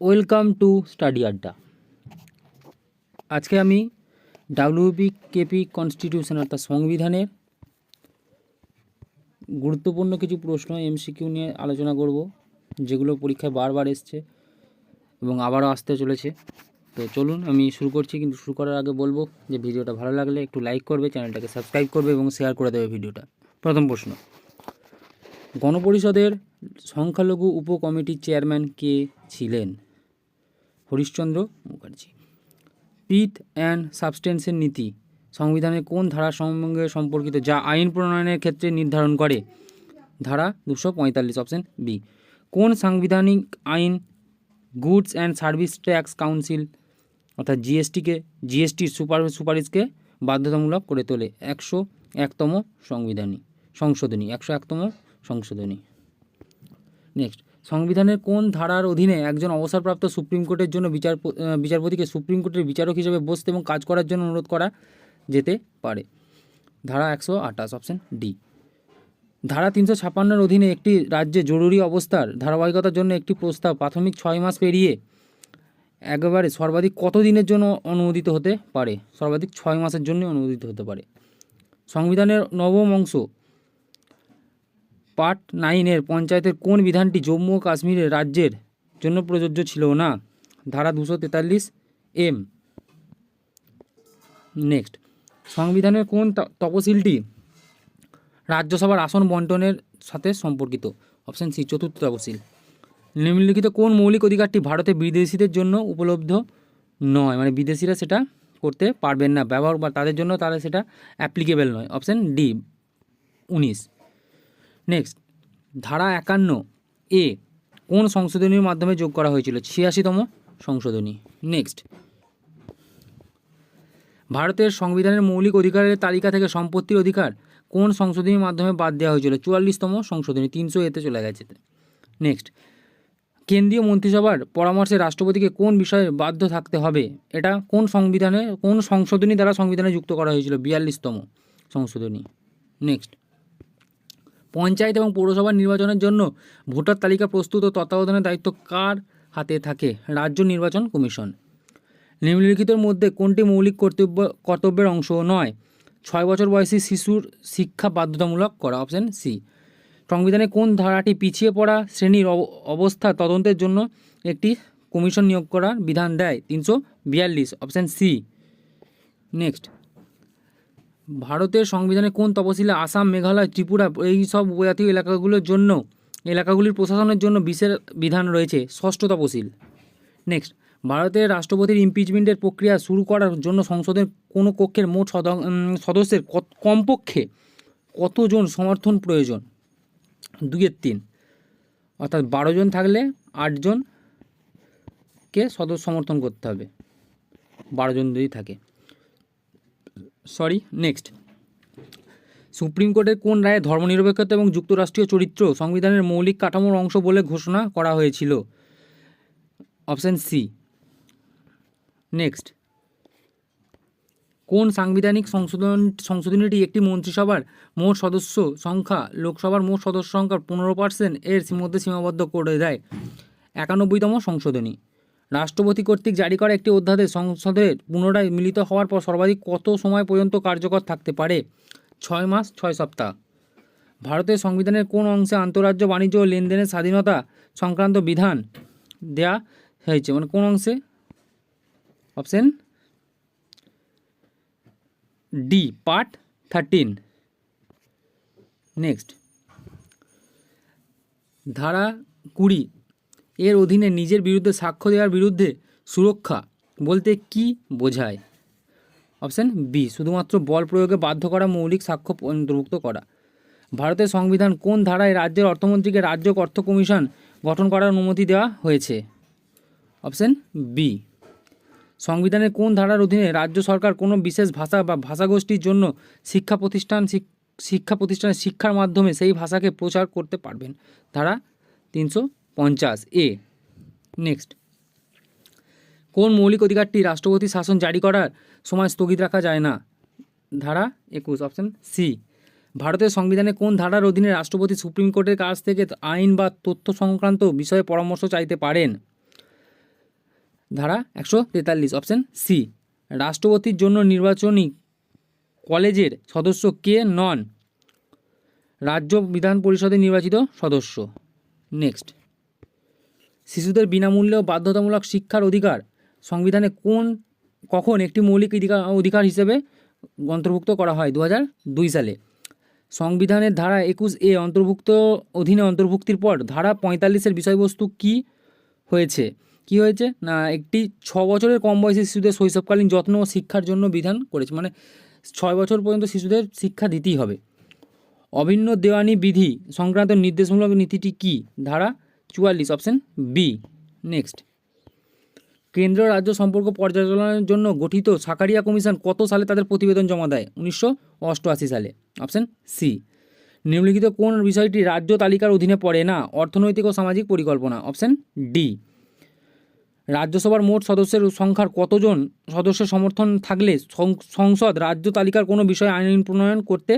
Welcome to study আড্ডা। আজকে আমি ডাব্লিউপি কেপি কনস্টিটিউশন অর্থাৎ সংবিধানের গুরুত্বপূর্ণ কিছু প্রশ্ন এমসিকিউ নিয়ে আলোচনা করব, যেগুলো পরীক্ষায় বারবার এসছে এবং আবারও আসতে চলেছে। তো চলুন, আমি শুরু করছি, কিন্তু শুরু করার আগে বলব যে ভিডিওটা ভালো লাগলে একটু লাইক করবে, চ্যানেলটাকে সাবস্ক্রাইব করবে এবং শেয়ার করে দেবে ভিডিওটা। প্রথম প্রশ্ন, গণপরিষদের সংখ্যালঘু উপকমিটির চেয়ারম্যান কে ছিলেন? হরিশ্চন্দ্র মুখার্জি। পিথ অ্যান্ড সাবস্টেন্সের নীতি, সংবিধানের কোন ধারার সঙ্গে সম্পর্কিত, যা আইন প্রণয়নের ক্ষেত্রে নির্ধারণ করে? ধারা দুশো পঁয়তাল্লিশ, অপশন বি। কোন সাংবিধানিক আইন goods and service tax council, অর্থাৎ জিএসটিকে জিএসটির সুপার, সুপারিশকে বাধ্যতামূলক করে তোলে? একশো একতম সংবিধানী, সংশোধনী, একশো একতম সংশোধনী। নেক্সট। সংবিধানের কোন ধারার অধীনে একজন অবসরপ্রাপ্ত সুপ্রিম কোর্টের জন্য বিচার বিচারপতিকে সুপ্রিম কোর্টের বিচারক হিসেবে বসতে এবং কাজ করার জন্য অনুরোধ করা যেতে পারে। ধারা একশো আঠাশ অপশন ডি ধারা তিনশো ছাপ্পান্নের অধীনে একটি রাজ্যে জরুরি অবস্থার ধারাবাহিকতার জন্য একটি প্রস্তাব প্রাথমিক ছয় মাস পেরিয়ে একেবারে সর্বাধিক কত দিনের জন্য অনুমোদিত হতে পারে? সর্বাধিক ছয় মাসের জন্য অনুমোদিত হতে পারে। সংবিধানের নবম অংশ পার্ট নাইনের পঞ্চায়েতের কোন বিধানটি জম্মু ও কাশ্মীরের রাজ্যের জন্য প্রযোজ্য ছিল না? ধারা দুশো তেতাল্লিশ এম। নেক্সট। সংবিধানের কোন তপশিলটি রাজ্যসভার আসন বন্টনের সাথে সম্পর্কিত? অপশান সি, চতুর্থ তপশিল নিম্নলিখিত কোন মৌলিক অধিকারটি ভারতে বিদেশিদের জন্য উপলব্ধ নয়? মানে বিদেশিরা সেটা করতে পারবেন না। ব্যবহার বা তাদের জন্য তারা সেটা অ্যাপ্লিকেবল নয়। অপশান ডি, উনিশ। নেক্সট ধারা একান্ন এ কোন সংশোধনীর মাধ্যমে যোগ করা হয়েছিল? ছিয়াশিতম সংশোধনী। নেক্সট ভারতের সংবিধানের মৌলিক অধিকারের তালিকা থেকে সম্পত্তির অধিকার কোন সংশোধনীর মাধ্যমে বাদ দেওয়া হয়েছিল? চুয়াল্লিশতম সংশোধনী, তিনশো এতে চলে গেছে। নেক্সট কেন্দ্রীয় মন্ত্রিসভার পরামর্শে রাষ্ট্রপতিকে কোন বিষয়ে বাধ্য থাকতে হবে? এটা কোন সংবিধানে, কোন সংশোধনী দ্বারা সংবিধানে যুক্ত করা হয়েছিল? বিয়াল্লিশতম সংশোধনী। নেক্সট পঞ্চায়েত এবং পৌরসভা নির্বাচনের জন্য ভোটার তালিকা প্রস্তুত ও তত্ত্বাবধানের দায়িত্ব কার হাতে থাকে? রাজ্য নির্বাচন কমিশন। নিম্নলিখিতের মধ্যে কোনটি মৌলিক কর্তব্য, কর্তব্যের অংশ নয়? ছয় বছর বয়সী শিশুর শিক্ষা বাধ্যতামূলক করা, অপশন সি সংবিধানে কোন ধারাটি পিছিয়ে পড়া শ্রেণির অব- অবস্থা তদন্তের জন্য একটি কমিশন নিয়োগ করার বিধান দেয়? তিনশো বিয়াল্লিশ, অপশন সি নেক্সট ভারতের সংবিধানে কোন তপশিলে আসাম, মেঘালয়, ত্রিপুরা এই সব উপজাতীয় এলাকাগুলোর জন্য, এলাকাগুলির প্রশাসনের জন্য বিশেষ বিধান রয়েছে? ষষ্ঠ তপশিল। নেক্সট ভারতের রাষ্ট্রপতির ইমপিচমেন্টের প্রক্রিয়া শুরু করার জন্য সংসদের কোনো কক্ষের মোট সদ- সদস্যের কমপক্ষে কতজন সমর্থন প্রয়োজন? দুইয়ের তিন। অর্থাৎ বারো জন থাকলে আটজনকে সদস্য সমর্থন করতে হবে। বারো জন যদি থাকে। সরি নেক্সট সুপ্রিম কোর্টের কোন রায়ে ধর্মনিরপেক্ষতা এবং যুক্তরাষ্ট্রীয় চরিত্র সংবিধানের মৌলিক কাঠামোর অংশ বলে ঘোষণা করা হয়েছিল? অপশান সি নেক্সট কোন সাংবিধানিক সংশোধন, সংশোধনীটি একটি মন্ত্রিসভার মোট সদস্য সংখ্যা, লোকসভার মোট সদস্য সংখ্যার পনেরো পার্সেন্ট এর মধ্যে সীমাবদ্ধ করে দেয়? একানব্বইতম সংশোধনী। রাষ্ট্রপতি কর্তৃক জারি করা একটি অধ্যাদেশ সংসদে পুনরায় মিলিত হওয়ার পর সর্বাধিক কত সময় পর্যন্ত কার্যকর থাকতে পারে? ছয় মাস, ছয় সপ্তাহ। ভারতের সংবিধানের কোন অংশে আন্তঃরাজ্য বাণিজ্য ও লেনদেনের স্বাধীনতা সংক্রান্ত বিধান দেয়া হয়েছে? মানে কোন অংশে? Option D, part thirteen. Next. ধারা কুড়ি এর অধীনে নিজের বিরুদ্ধে সাক্ষ্য দেওয়ার বিরুদ্ধে সুরক্ষা বলতে কি বোঝায়? অপশান বি শুধুমাত্র বল প্রয়োগে বাধ্য করা মৌলিক সাক্ষ্য অন্তর্ভুক্ত করা। ভারতের সংবিধান কোন ধারায় রাজ্যের অর্থমন্ত্রীকে রাজ্য অর্থ কমিশন গঠন করার অনুমতি দেওয়া হয়েছে? অপশান বি সংবিধানের কোন ধারার অধীনে রাজ্য সরকার কোনো বিশেষ ভাষা বা ভাষাগোষ্ঠীর জন্য শিক্ষা প্রতিষ্ঠান শিক্ষা প্রতিষ্ঠানের শিক্ষার মাধ্যমে সেই ভাষাকে প্রচার করতে পারবেন? ধারা তিনশো পঞ্চাশ। এ নেক্সট কোন মৌলিক অধিকারটি রাষ্ট্রপতি শাসন জারি করার সময় স্থগিত রাখা যায় না? ধারা একুশ অপশন সি ভারতের সংবিধানে কোন ধারার অধীনে রাষ্ট্রপতি সুপ্রিম কোর্টের কাছ থেকে আইন বা তথ্য সংক্রান্ত বিষয়ে পরামর্শ চাইতে পারেন? ধারা একশো তেতাল্লিশ অপশান সি রাষ্ট্রপতির জন্য নির্বাচনী কলেজের সদস্য কে নন? রাজ্য বিধান পরিষদের নির্বাচিত সদস্য। নেক্সট শিশুদের বিনামূল্যে বাধ্যতামূলক শিক্ষার অধিকার। সংবিধানে কোন, কখন একটি মৌলিক অধিকার অধিকার হিসেবে অন্তর্ভুক্ত করা হয়? দু দুই সালে। সংবিধানের ধারা একুশ এ অন্তর্ভুক্ত, অধীনে অন্তর্ভুক্তির পর ধারা পঁয়তাল্লিশের বিষয়বস্তু কি হয়েছে? কি হয়েছে? না, একটি ছ বছরের কম বয়সী শিশুদের শৈশবকালীন যত্ন ও শিক্ষার জন্য বিধান করেছে। মানে ছয় বছর পর্যন্ত শিশুদের শিক্ষা দিতেই হবে। অভিন্ন দেওয়ানি বিধি সংক্রান্ত নির্দেশমূলক নীতিটি কি? ধারা চুয়াল্লিশ অপশন বি নেক্সট কেন্দ্র রাজ্য সম্পর্ক পর্যালোচনার জন্য গঠিত সাকারিয়া কমিশন কত সালে তাদের প্রতিবেদন জমা দেয়? উনিশশো অষ্টআশি সালে। অপশন সি নিম্নলিখিত কোন বিষয়টি রাজ্য তালিকার অধীনে পড়ে না? অর্থনৈতিক ও সামাজিক পরিকল্পনা। অপশন ডি রাজ্যসভার মোট সদস্যের সংখ্যার কতজন সদস্যের সমর্থন থাকলে সংসদ রাজ্য তালিকার কোনো বিষয়ে আইন প্রণয়ন করতে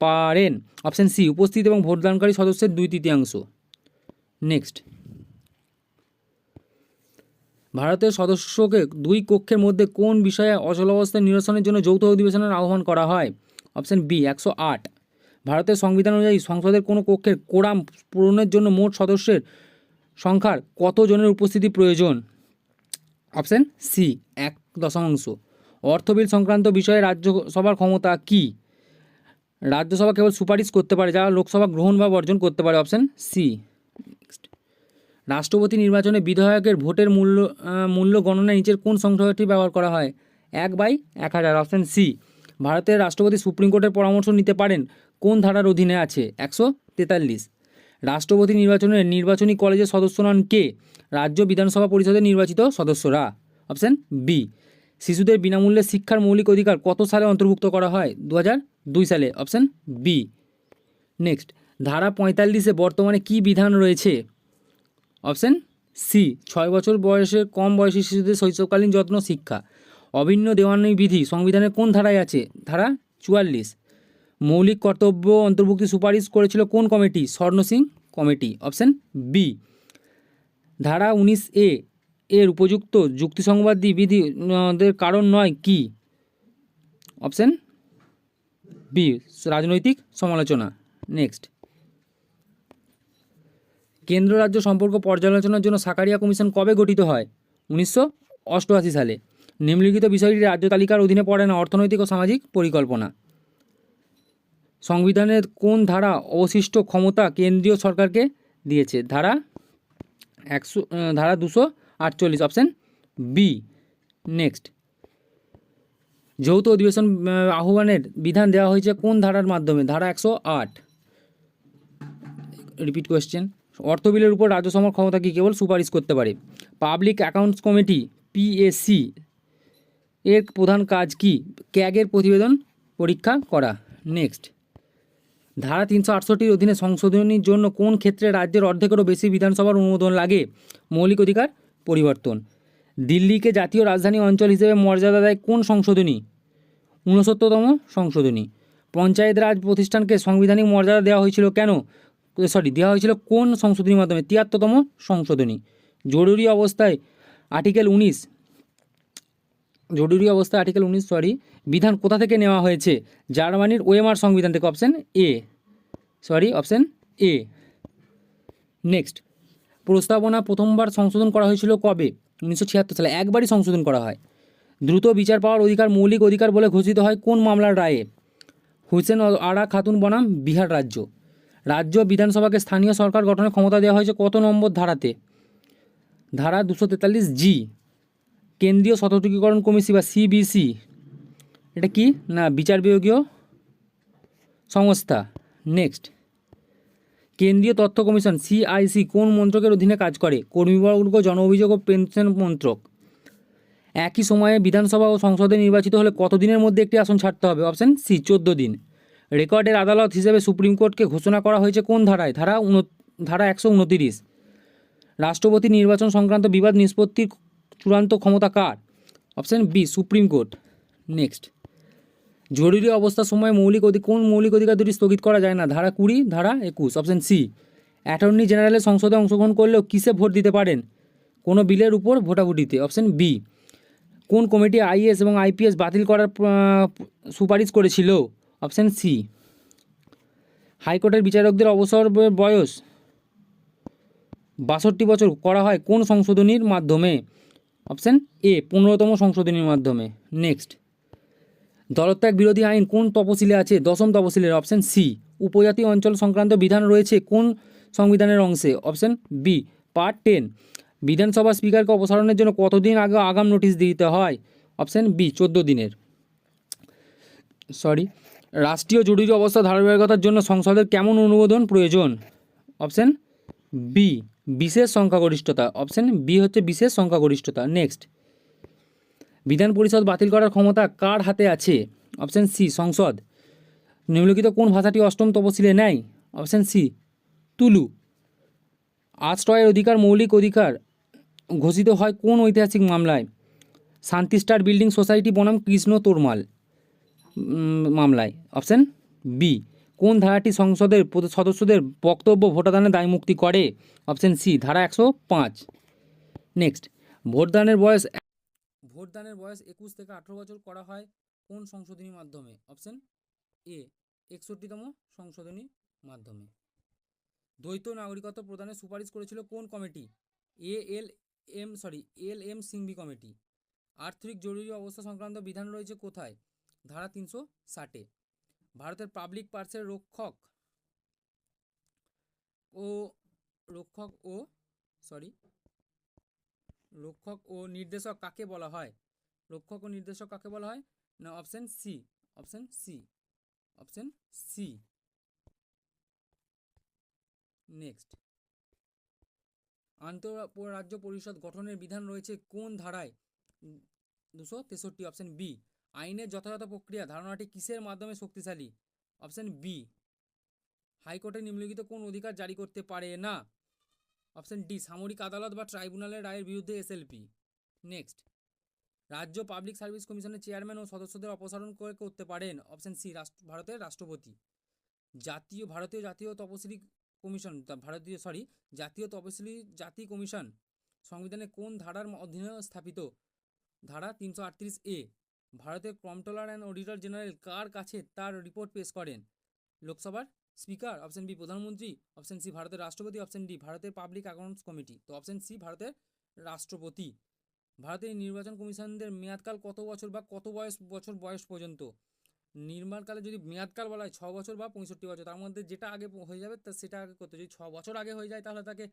পারেন? অপশন সি উপস্থিত এবং ভোটদানকারী সদস্যের দুই তৃতীয়াংশ নেক্সট ভারতের সদস্যকে দুই কক্ষের মধ্যে কোন বিষয়ে অচল অচলাবস্থা নিরসনের জন্য যৌথ অধিবেশনের আহ্বান করা হয়? অপশন বি একশো আট। ভারতের সংবিধান অনুযায়ী সংসদের কোনো কক্ষের কোরাম পূরণের জন্য মোট সদস্যের সংখ্যার কত জনের উপস্থিতি প্রয়োজন? অপশন সি এক দশমাংশ অর্থ বিল সংক্রান্ত বিষয়ে রাজ্যসভার ক্ষমতা কি? রাজ্যসভা কেবল সুপারিশ করতে পারে, যা লোকসভা গ্রহণ বা বর্জন করতে পারে। অপশন সি রাষ্ট্রপতি নির্বাচনে বিধায়কের ভোটের মূল্য মূল্য গণনায় নিচের কোন সংখ্যাটি ব্যবহার করা হয়? এক বাই এক হাজার, অপশন সি। ভারতের রাষ্ট্রপতি সুপ্রিম কোর্টের পরামর্শ নিতে পারেন, কোন ধারার অধীনে আছে? একশো তেতাল্লিশ। রাষ্ট্রপতি নির্বাচনের নির্বাচনী কলেজের সদস্য নন কে? রাজ্য বিধানসভা পরিষদের নির্বাচিত সদস্যরা। Option B. শিশুদের বিনামূল্যে শিক্ষার মৌলিক অধিকার কত সালে অন্তর্ভুক্ত করা হয়? দু সালে। Option B. নেক্সট। ধারা পঁয়তাল্লিশে বর্তমানে কি বিধান রয়েছে? অপশন সি ছয় বছর বয়সের কম বয়সী শিশুদের শৈশবকালীন যত্ন, শিক্ষা। অভিন্ন দেওয়ানি বিধি সংবিধানের কোন ধারায় আছে? ধারা চুয়াল্লিশ। মৌলিক কর্তব্য অন্তর্ভুক্তি সুপারিশ করেছিল কোন কমিটি? স্বর্ণ সিং কমিটি। অপশন বি ধারা উনিশ এ এর উপযুক্ত যুক্তিসংবাদী বিধি কারণ নয় কি? অপশন বি রাজনৈতিক সমালোচনা। নেক্সট কেন্দ্র রাজ্য সম্পর্ক পর্যালোচনার জন্য সাকারিয়া কমিশন কবে গঠিত হয়? উনিশশো অষ্টআশি সালে। নিম্নলিখিত বিষয়টি রাজ্য তালিকার অধীনে পড়ে না, অর্থনৈতিক ও সামাজিক পরিকল্পনা। সংবিধানের কোন ধারা অবশিষ্ট ক্ষমতা কেন্দ্রীয় সরকারকে দিয়েছে? ধারা একশো ধারা দুশো আটচল্লিশ, অপশান বি। নেক্সট। যৌথ অধিবেশন আহ্বানের বিধান দেওয়া হয়েছে কোন ধারার মাধ্যমে? ধারা একশো আট। Repeat question. অর্থ বিলের উপর রাজ্য রাজ্যসভার ক্ষমতা কি কেবল সুপারিশ করতে পারে? পাবলিক অ্যাকাউন্টস কমিটি পিএসসি এর প্রধান কাজ কি? ক্যাগের প্রতিবেদন, পরীক্ষা করা। নেক্সট। ধারা তিনশো আটষট্টির অধীনে সংশোধনীর জন্য কোন ক্ষেত্রে রাজ্যের অর্ধেকেরও বেশি বিধানসভার অনুমোদন লাগে? মৌলিক অধিকার, পরিবর্তন। দিল্লিকে জাতীয় রাজধানী অঞ্চল হিসেবে মর্যাদা দেয় কোন সংশোধনী? ঊনসত্তরতম সংশোধনী। পঞ্চায়েত রাজ প্রতিষ্ঠানকে সাংবিধানিক মর্যাদা দেওয়া হয়েছিল কেন? সরি দেওয়া হয়েছিল কোন সংশোধনীর মাধ্যমে? তিয়াত্তরতম সংশোধনী। জরুরি অবস্থায় আর্টিকেল উনিশ, জরুরি অবস্থা আর্টিকেল উনিশ সরি বিধান কোথা থেকে নেওয়া হয়েছে? জার্মানির ওয়েমার সংবিধান থেকে option A sorry option A next প্রস্তাবনা প্রথমবার সংশোধন করা হয়েছিল কবে? উনিশশো ছিয়াত্তর সালে একবারই সংশোধন করা হয়। দ্রুত বিচার পাওয়ার অধিকার, মৌলিক অধিকার বলে ঘোষিত হয় কোন মামলার রায়ে? হুসেন আরা খাতুন বনাম, বিহার রাজ্য। রাজ্য বিধানসভাকে স্থানীয় সরকার গঠনের ক্ষমতা দেওয়া হয়েছে কত নম্বর ধারাতে? ধারা দুশো তেতাল্লিশ জি। কেন্দ্রীয় সতর্কীকরণ কমিটি বা সিবিসি এটা কি? না, বিচার বিভাগীয় সংস্থা। নেক্সট। কেন্দ্রীয় তথ্য কমিশন সিআইসি কোন মন্ত্রকের অধীনে কাজ করে? কর্মীবর্গ জন অভিযোগ ও পেনশন মন্ত্রক। একই সময়ে বিধানসভা ও সংসদে নির্বাচিত হলে কতদিনের মধ্যে একটি আসন ছাড়তে হবে? অপশন সি, চোদ্দ দিন। রেকর্ডের আদালত হিসেবে সুপ্রিম কোর্টকে ঘোষণা করা হয়েছে কোন ধারায়? ধারা উন, ধারা একশো উনতিরিশ। রাষ্ট্রপতি নির্বাচন সংক্রান্ত বিবাদ নিষ্পত্তির চূড়ান্ত ক্ষমতা কার? Option B, supreme court. Next. জরুরি অবস্থার সময় মৌলিক অধি, কোন মৌলিক অধিকার দুটি স্থগিত করা যায় না? ধারা কুড়ি, ধারা একুশ। অপশন সি, অ্যাটর্নি জেনারেলের সংসদে অংশগ্রহণ করলেও কিসে ভোট দিতে পারেন? কোনো বিলের উপর ভোটাভুটিতে। অপশন বি, কোন কমিটি আইএস এবং আইপিএস বাতিল করার সুপারিশ করেছিল? Option C. হাইকোর্টের বিচারকদের অবসর বয়স বাষট্টি বছর করা হয় কোন সংশোধনীর মাধ্যমে? অপশান এ, পনেরোতম সংশোধনীর মাধ্যমে। নেক্সট। দলত্যাগ বিরোধী আইন কোন তপশিলে আছে? দশম তপশিলের অপশান সি। উপজাতি অঞ্চল সংক্রান্ত বিধান রয়েছে কোন সংবিধানের অংশে? Option B, part ten. বিধানসভা স্পিকারকে অপসারণের জন্য কতদিন আগে আগাম নোটিশ দিতে হয়? অপশান বি, চোদ্দ দিনের। সরি। রাষ্ট্রীয় জরুরি অবস্থা ধারাবাহিকতার জন্য সংসদের কেমন অনুমোদন প্রয়োজন? অপশন বি বিশেষ সংখ্যাগরিষ্ঠতা। অপশন বি হচ্ছে বিশেষ সংখ্যাগরিষ্ঠতা। নেক্সট বিধান পরিষদ বাতিল করার ক্ষমতা কার হাতে আছে? অপশন সি সংসদ। নিম্নলিখিত কোন ভাষাটি অষ্টম তপশিলে নেয় অপশন সি তুলু। আশ্রয়ের অধিকার, মৌলিক অধিকার ঘোষিত হয় কোন ঐতিহাসিক মামলায়? শান্তি স্টার বিল্ডিং সোসাইটি বনাম কৃষ্ণ তোরমাল। মামলায়। অপশন বি কোন ধারাটি সংসদের সদস্যদের বক্তব্য ভোটদানে দায়মুক্তি করে? অপশন সি ধারা একশো পাঁচ। নেক্সট ভোটদানের বয়স ভোটদানের বয়স একুশ থেকে আঠেরো বছর করা হয় কোন সংশোধনীর মাধ্যমে? অপশন এ একষট্টিতম সংশোধনীর মাধ্যমে। দ্বৈত নাগরিকত্ব প্রদানের সুপারিশ করেছিল কোন committee? A L M sorry L M Singhvi committee. আর্থিক জরুরি অবস্থা সংক্রান্ত বিধান রয়েছে কোথায়? ধারা তিনশো ষাটে। ভারতের পাবলিক পার্সের রক্ষক ও রক্ষক ও সরি রক্ষক ও নির্দেশক কাকে বলা হয়? রক্ষক ও নির্দেশক কাকে বলা হয়? না option C option C option C next আন্তঃরাজ্য পরিষদ গঠনের বিধান রয়েছে কোন ধারায়? দুশো তেষট্টি অপশান বি আইনের যথাযথ প্রক্রিয়া ধারণাটি কিসের মাধ্যমে শক্তিশালী? Option B. হাইকোর্টে নিম্নলিখিত কোন অধিকার জারি করতে পারে না? Option D. সামরিক আদালত বা ট্রাইব্যুনালের রায়ের বিরুদ্ধে এসএলপি নেক্সট। রাজ্য পাবলিক সার্ভিস কমিশনের চেয়ারম্যান ও সদস্যদের অপসারণ করে করতে পারেন। Option C. রাষ্ট্র ভারতের রাষ্ট্রপতি। জাতীয়, ভারতীয় জাতীয় তপশিলি কমিশন ভারতীয়, সরি, জাতীয় তপশিলি জাতি কমিশন সংবিধানে কোন ধারার অধীনে স্থাপিত? ধারা তিনশো আটত্রিশ এ। ভারতের কম্ট্রোলার অ্যান্ড অডিটর জেনারেল কার কাছে তার রিপোর্ট পেশ করেন? লোকসভার স্পিকার অপশন বি প্রধানমন্ত্রী, অপশন সি ভারতের রাষ্ট্রপতি, অপশন ডি ভারতের পাবলিক অ্যাকাউন্টস কমিটি, তো অপশন সি ভারতের রাষ্ট্রপতি। ভারতের নির্বাচন কমিশনদের মেয়াদকাল কত বছর বা কত বয়স, বছর বয়স পর্যন্ত? নির্মাণকালে যদি মেয়াদকাল বলা হয়, ছ বছর বা পঁয়ষট্টি বছর, তার মধ্যে যেটা আগে হয়ে যাবে তা সেটা আগে করতে যদি ছ বছর আগে হয়ে যায়, তাহলে তাকে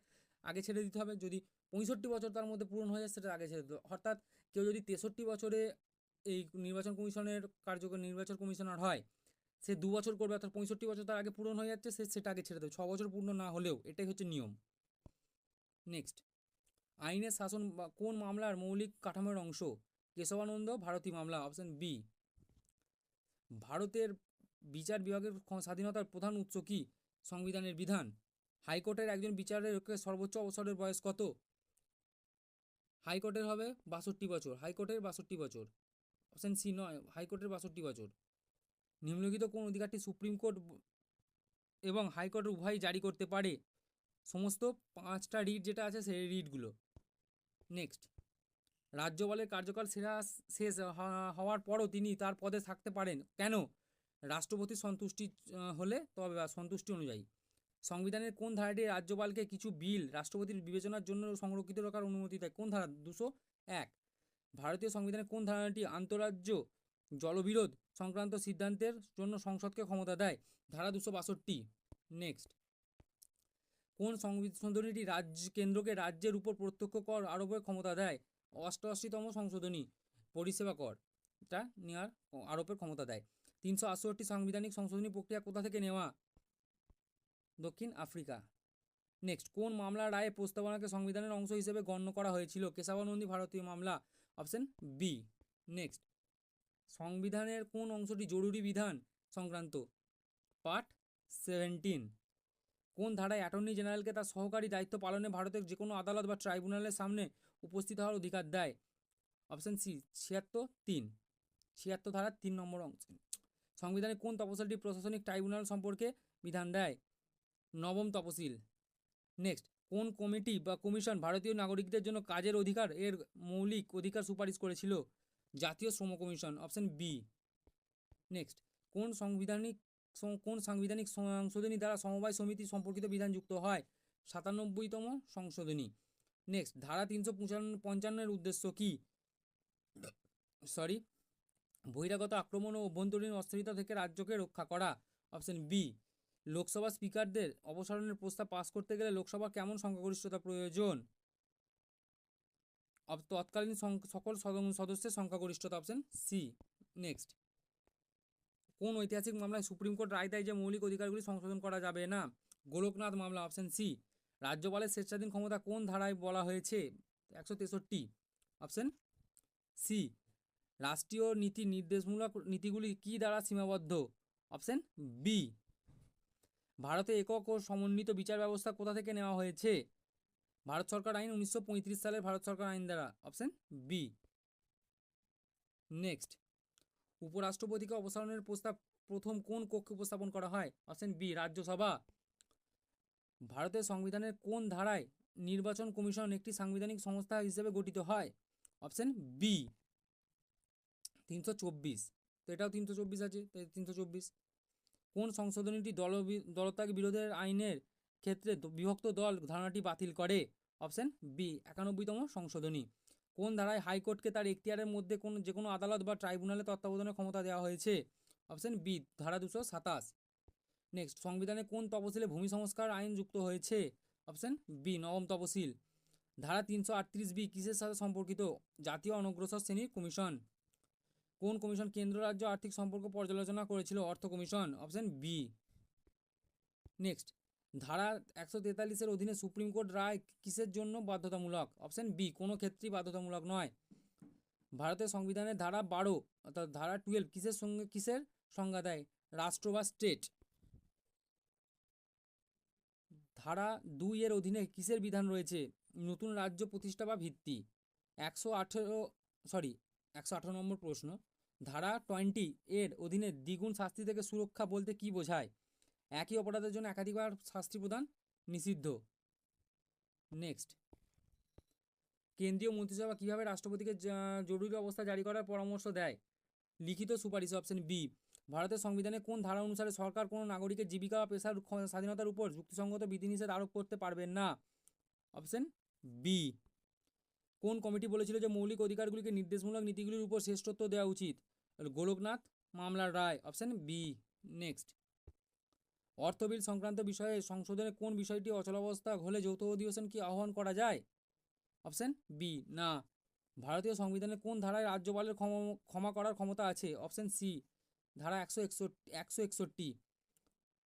আগে ছেড়ে দিতে হবে। যদি পঁয়ষট্টি বছর তার মধ্যে পূরণ হয়ে যায়, সেটা আগে ছেড়ে দিতে হবে। অর্থাৎ কেউ যদি তেষট্টি বছরে এই নির্বাচন কমিশনের, কার্যকর নির্বাচন কমিশনার হয়, সে দু বছর করবে, অর্থাৎ পঁয়ষট্টি বছর তার আগে পূরণ হয়ে যাচ্ছে, সে সেটা আগে ছেড়ে দেবে। ছ বছর পূর্ণ না হলেও, এটাই হচ্ছে নিয়ম। নেক্সট আইনের শাসন কোন মামলার মৌলিক কাঠামোর অংশ? কেশবানন্দ, ভারতী মামলা অপশন বি ভারতের বিচার বিভাগের স্বাধীনতার প্রধান উৎস কি? সংবিধানের বিধান। হাইকোর্টের একজন বিচারের সর্বোচ্চ অবসরের বয়স কত? হাইকোর্টের হবে বাষট্টি বছর, হাইকোর্টের বাষট্টি বছর। অপশন সি নয়, হাইকোর্টের বাষট্টি বছর। নিম্নলিখিত কোন অধিকারটি সুপ্রিম কোর্ট এবং হাইকোর্ট উভয়ই জারি করতে পারে। সমস্ত পাঁচটা রিট যেটা আছে, সেই রিটগুলো। নেক্সট। রাজ্যপালের কার্যকাল সেরা শেষ হওয়ার পরও তিনি তার পদে থাকতে পারেন। কেন? রাষ্ট্রপতির সন্তুষ্টি হলে তবে সন্তুষ্টি অনুযায়ী। সংবিধানের কোন ধারাটি রাজ্যপালকে কিছু বিল রাষ্ট্রপতির বিবেচনার জন্য সংরক্ষিত রাখার অনুমতি দেয়? কোন ধারা? দুশো এক। ভারতীয় সংবিধানের কোন ধারাটি আন্তঃরাজ্য জলবিরোধ সংক্রান্ত সিদ্ধান্তের জন্য সংসদকে ক্ষমতা দেয়? ধারা দুশো বাষট্টি। নেক্সট। কোন সংশোধনীটি রাজ্য কেন্দ্রকে রাজ্যের উপর প্রত্যক্ষ কর আরোপের ক্ষমতা দেয়? অষ্টআশিতম সংশোধনী পরিষেবা কর। এটা নেওয়ার আরোপের ক্ষমতা দেয়। তিনশো আটষট্টি সাংবিধানিক সংশোধনী প্রক্রিয়া কোথা থেকে নেওয়া? দক্ষিণ আফ্রিকা। নেক্সট। কোন মামলার রায়ে প্রস্তাবনাকে সংবিধানের অংশ হিসেবে গণ্য করা হয়েছিল? কেশবানন্দী ভারতীয় মামলা। অপশন বি নেক্সট সংবিধানের কোন অংশটি জরুরি বিধান সংক্রান্ত? পার্ট সেভেন্টিন কোন ধারায় অ্যাটর্নি জেনারেলকে তার সহকারী দায়িত্ব পালনে ভারতের যে কোনো আদালত বা ট্রাইব্যুনালের সামনে উপস্থিত হওয়ার অধিকার দেয়? অপশন সি ছিয়াত্তর তিন. ছিয়াত্তর ধারার তিন নম্বর অংশ। সংবিধানে কোন তপশিলটি প্রশাসনিক ট্রাইব্যুনাল সম্পর্কে বিধান দেয়? নবম তপশিল। নেক্সট কোন কমিটি বা কমিশন ভারতীয় নাগরিকদের জন্য কাজের অধিকার এর মৌলিক অধিকার সুপারিশ করেছিল? জাতীয় শ্রম কমিশন, অপশন বি। নেক্সট, কোন সাংবিধানিক কোন সাংবিধানিক সংশোধনী দ্বারা সমবায় সমিতি সম্পর্কিত বিধান যুক্ত হয়? সাতানব্বইতম সংশোধনী। নেক্সট, ধারা তিনশো পঞ্চান্নের উদ্দেশ্য কী? সরি, বহিরাগত আক্রমণ ও অভ্যন্তরীণ অস্থিরতা থেকে রাজ্যকে রক্ষা করা। অপশন বি লোকসভা স্পিকারদের অপসারণের প্রস্তাব পাস করতে গেলে লোকসভা কেমন সংখ্যাগরিষ্ঠতা প্রয়োজন? তৎকালীন সকল সদ- সদস্যের সংখ্যাগরিষ্ঠতা অপশন সি নেক্সট কোন ঐতিহাসিক মামলায় সুপ্রিম কোর্ট রায় দেয় যে মৌলিক অধিকারগুলি সংশোধন করা যাবে না? গোলকনাথ মামলা অপশন সি রাজ্যপালের স্বেচ্ছাধীন ক্ষমতা কোন ধারায় বলা হয়েছে? একশো তেষট্টি। অপশন সি রাষ্ট্রীয় নীতি নির্দেশমূলক নীতিগুলি কী দ্বারা সীমাবদ্ধ? অপশন বি ভারতে একক ও সমন্বিত বিচার ব্যবস্থা কোথা থেকে নেওয়া হয়েছে? ভারত সরকার আইন উনিশশো পঁয়ত্রিশ সালের ভারত সরকার আইন দ্বারা। অপশন বি নেক্সট উপরাষ্ট্রপতিকে অপসারণের প্রস্তাব প্রথম কোন কক্ষে উপস্থাপন করা হয়? Option B Rajya Sabha. ভারতের সংবিধানের কোন ধারায় নির্বাচন কমিশন একটি সাংবিধানিক সংস্থা হিসেবে গঠিত হয়? অপশন বি তিনশো চব্বিশ। তো এটাও তিনশো চব্বিশ আছে তিনশো চব্বিশ। কোন সংশোধনীটি দল দলত্যাগ বিরোধের আইনের ক্ষেত্রে বিভক্ত দল ধারণাটি বাতিল করে? অপশন বি একানব্বইতম সংশোধনী। কোন ধারায় হাইকোর্টকে তার এখতিয়ারের মধ্যে কোন যে কোনো আদালত বা ট্রাইব্যুনালে তত্ত্বাবধানের ক্ষমতা দেওয়া হয়েছে? অপশন বি ধারা দুশো সাতাশ। নেক্সট সংবিধানে কোন তপশিলে ভূমি সংস্কার আইন যুক্ত হয়েছে? অপশন বি নবম তপশিল ধারা তিনশো আটত্রিশ বি, কিসের সাথে সম্পর্কিত? জাতীয় অনগ্রসর শ্রেণির কমিশন। কোন কমিশন কেন্দ্র রাজ্য আর্থিক সম্পর্ক পর্যালোচনা করেছিল অর্থ কমিশন? Option B. নেক্সট। ধারা একশো তেতাল্লিশের অধীনে সুপ্রিম কোর্ট রায় কিসের জন্য বাধ্যতামূলক? অপশন বি, কোনো ক্ষেত্রেই বাধ্যতামূলক নয়। ভারতের সংবিধানের ধারা বারো, অর্থাৎ ধারা টুয়েলভ কিসের সঙ্গে, কিসের সংজ্ঞা দেয়? রাষ্ট্র বা স্টেট। ধারা দুই এর অধীনে কিসের বিধান রয়েছে? নতুন রাজ্য প্রতিষ্ঠা বা ভিত্তি। একশো আঠেরো সরি একশো আঠারো নম্বর প্রশ্ন। ধারা টোয়েন্টি এর অধীনে দ্বিগুণ শাস্তি থেকে সুরক্ষা বলতে কী বোঝায়? একই অপরাধের জন্য একাধিকবার শাস্তি প্রদান নিষিদ্ধ। নেক্সট। কেন্দ্রীয় মন্ত্রিসভা কীভাবে রাষ্ট্রপতিকে জরুরি অবস্থা জারি করার পরামর্শ দেয়? লিখিত সুপারিশ অপশন বি। ভারতের সংবিধানে কোন ধারা অনুসারে সরকার কোনো নাগরিকের জীবিকা বা পেশার স্বাধীনতার উপর যুক্তিসঙ্গত বিধিনিষেধ আরোপ করতে পারবেন না। Option B. কোন কমিটি বলেছিল যে মৌলিক অধিকারগুলিকে নির্দেশমূলক নীতিগুলির উপর শ্রেষ্ঠত্ব দেওয়া উচিত? গোলকনাথ, মামলার রায় অপশান বি নেক্সট অর্থবিল সংক্রান্ত বিষয়ে সংশোধনে কোন বিষয়টি অচলাবস্থা হলে যৌথ অধিবেশন কি আহ্বান করা যায়? অপশান বি না। ভারতীয় সংবিধানে কোন ধারায় রাজ্যপালের ক্ষম- করার ক্ষমতা আছে? অপশান সি ধারা একশো একষট্টি একশো একষট্টি।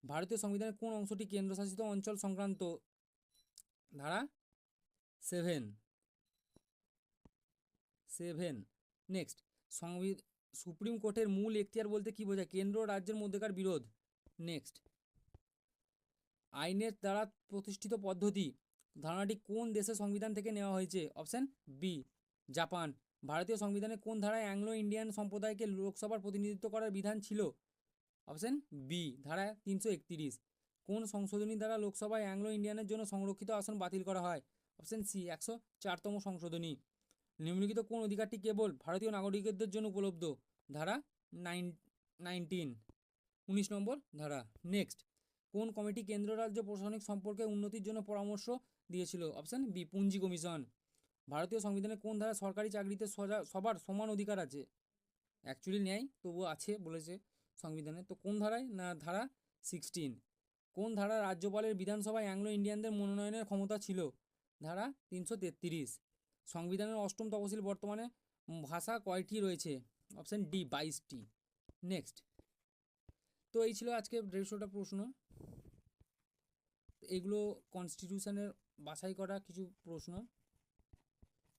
ভারতীয় সংবিধানের কোন অংশটি কেন্দ্রশাসিত অঞ্চল সংক্রান্ত? ধারা সেভেন সেভেন নেক্সট সংবি সুপ্রিম কোর্টের মূল এখতিয়ার বলতে কী বোঝায়? কেন্দ্র রাজ্যের মধ্যেকার বিরোধ। নেক্সট আইনের দ্বারা প্রতিষ্ঠিত পদ্ধতি। ধারণাটি কোন দেশের সংবিধান থেকে নেওয়া হয়েছে? Option B Japan. ভারতীয় সংবিধানে কোন ধারায় অ্যাংলো ইন্ডিয়ান সম্প্রদায়কে লোকসভার প্রতিনিধিত্ব করার বিধান ছিল? অপশন বি ধারা তিনশো একতিরিশ। কোন সংশোধনী দ্বারা লোকসভায় অ্যাংলো ইন্ডিয়ানের জন্য সংরক্ষিত আসন বাতিল করা হয়? অপশন সি একশো চারতম সংশোধনী। নিম্নলিখিত কোন অধিকারটি কেবল ভারতীয় নাগরিকদের জন্য উপলব্ধ? ধারা নাইন, নাইনটিন। উনিশ নম্বর ধারা। নেক্সট কোন কমিটি কেন্দ্র রাজ্য প্রশাসনিক সম্পর্কে উন্নতির জন্য পরামর্শ দিয়েছিল? Option B Punchhi commission. ভারতীয় সংবিধানে কোন ধারা সরকারি চাকরিতে সবার সমান অধিকার আছে? অ্যাকচুয়ালি নেয় তবুও আছে বলেছে সংবিধানে। তো কোন ধারায়? না, ধারা সিক্সটিন। কোন ধারা রাজ্যপালের বিধানসভায় অ্যাংলো ইন্ডিয়ানদের মনোনয়নের ক্ষমতা ছিল? ধারা তিনশো তেত্রিশ। সংবিধানের অষ্টম তফসিল বর্তমানে ভাষা কয়টি রয়েছে? অপশান ডি, বাইশটি। নেক্সট। তো এই ছিল আজকে দেড়শোটা প্রশ্ন। এগুলো কনস্টিটিউশনের বাছাই করা কিছু প্রশ্ন।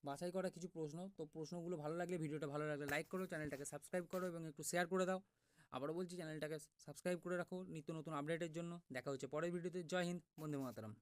বাছাই করা কিছু প্রশ্ন। তো প্রশ্নগুলো ভালো লাগলে, ভিডিওটা ভালো লাগলে লাইক করো, চ্যানেলটাকে সাবস্ক্রাইব করো এবং একটু শেয়ার করে দাও। আবারও বলছি, চ্যানেলটাকে সাবস্ক্রাইব করে রাখো। নিত্য নতুন আপডেটের জন্য। দেখা হচ্ছে পরের ভিডিওতে। জয় হিন্দ, বন্দে মাতারাম।